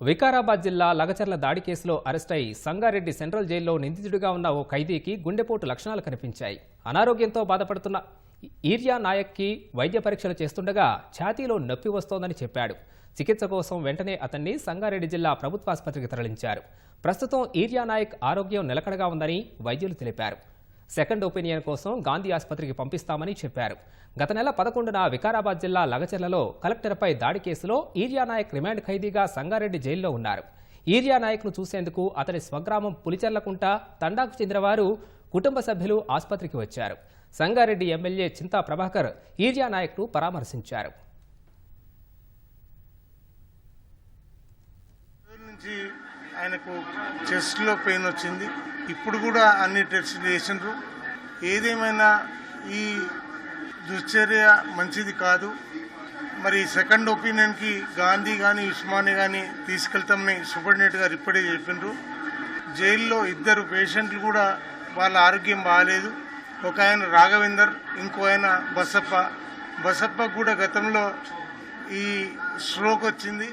వికారాబాద్ జిల్లా లగచర్ల దాడి కేసులో అరెస్టై సంగారెడ్డి సెంట్రల్ జైల్లో నిందితుడిగా ఉన్న ఓ ఖైదీకి గుండెపోటు లక్షణాలు కనిపించాయి. అనారోగ్యంతో బాధపడుతున్న ఈర్యా నాయక్కి వైద్య పరీక్షలు చేస్తుండగా ఛాతీలో నొప్పి వస్తోందని చెప్పాడు. చికిత్స కోసం వెంటనే అతన్ని సంగారెడ్డి జిల్లా ప్రభుత్వాసుపత్రికి తరలించారు. ప్రస్తుతం ఈర్యా నాయక్ ఆరోగ్యం నిలకడగా ఉందని వైద్యులు తెలిపారు. సెకండ్ ఒపీనియన్ కోసం గాంధీ ఆసుపత్రికి పంపిస్తామని చెప్పారు. గత నెల పదకొండున వికారాబాద్ జిల్లా లగచర్లలో కలెక్టర్పై దాడి కేసులో ఈరియా నాయక్ రిమాండ్ ఖైదీగా సంగారెడ్డి జైల్లో ఉన్నారు. ఈరియా నాయక్ను చూసేందుకు అతని స్వగ్రామం పులిచెర్లకుంట తండాకు చెందినవారు కుటుంబ సభ్యులు ఆసుపత్రికి వచ్చారు. సంగారెడ్డి ఎమ్మెల్యే చింతా ప్రభాకర్ ఈరియా నాయక్ను పరామర్శించారు. ఆయనకు చెస్ట్లో పెయిన్ వచ్చింది. ఇప్పుడు కూడా అన్ని టెస్టులు చేసిండ్రు. ఏదేమైనా ఈ దుశ్చర్య మంచిది కాదు. మరి సెకండ్ ఒపీనియన్కి గాంధీ కానీ ఉస్మాని కానీ తీసుకెళ్తామని సూపరింటెండెంట్ గారు ఇప్పుడే చెప్పిండ్రు జైల్లో ఇద్దరు పేషెంట్లు కూడా వాళ్ళ ఆరోగ్యం బాగాలేదు ఒక ఆయన రాఘవేందర్ ఇంకో ఆయన బసప్ప. బసప్ప కూడా గతంలో ఈ స్ట్రోక్ వచ్చింది.